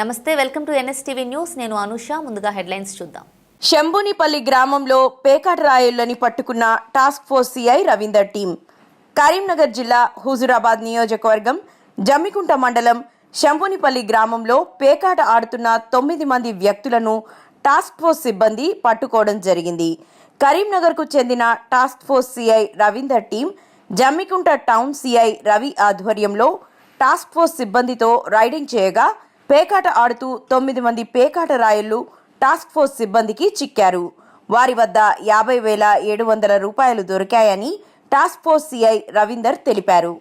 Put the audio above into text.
నమస్తే welcome to NSTV news. నేను అనుష ముందుగా హెడ్లైన్స్ చూద్దాం. శంభునిపల్లి గ్రామంలో పేకాట రాయుళ్ళని పట్టుకున్న task force CI Ravinder team Karimnagar జిల్లా హుజురాబాద్ నియోజకవర్గం జమ్మికుంట మండలం శంభునిపల్లి గ్రామంలో పేకాట ఆడుతున్న తొమ్మిది మంది వ్యక్తులను టాస్క్ ఫోర్స్ సిబ్బంది పట్టుకోవడం జరిగింది. కరీంనగర్కు చెందిన task force CI Ravinder team Jammikunta town CI Ravi ఆధ్వర్యంలో టాస్క్ ఫోర్స్ సిబ్బందితో రైడింగ్ చేయగా పేకాట ఆడుతూ తొమ్మిది మంది పేకాట రాయళ్ళు టాస్క్ ఫోర్స్ సిబ్బందికి చిక్కారు. వారి వద్ద యాభై వేల ఏడు వందల రూపాయలు దొరికాయని టాస్క్ ఫోర్స్ సిఐ రవీందర్ తెలిపారు.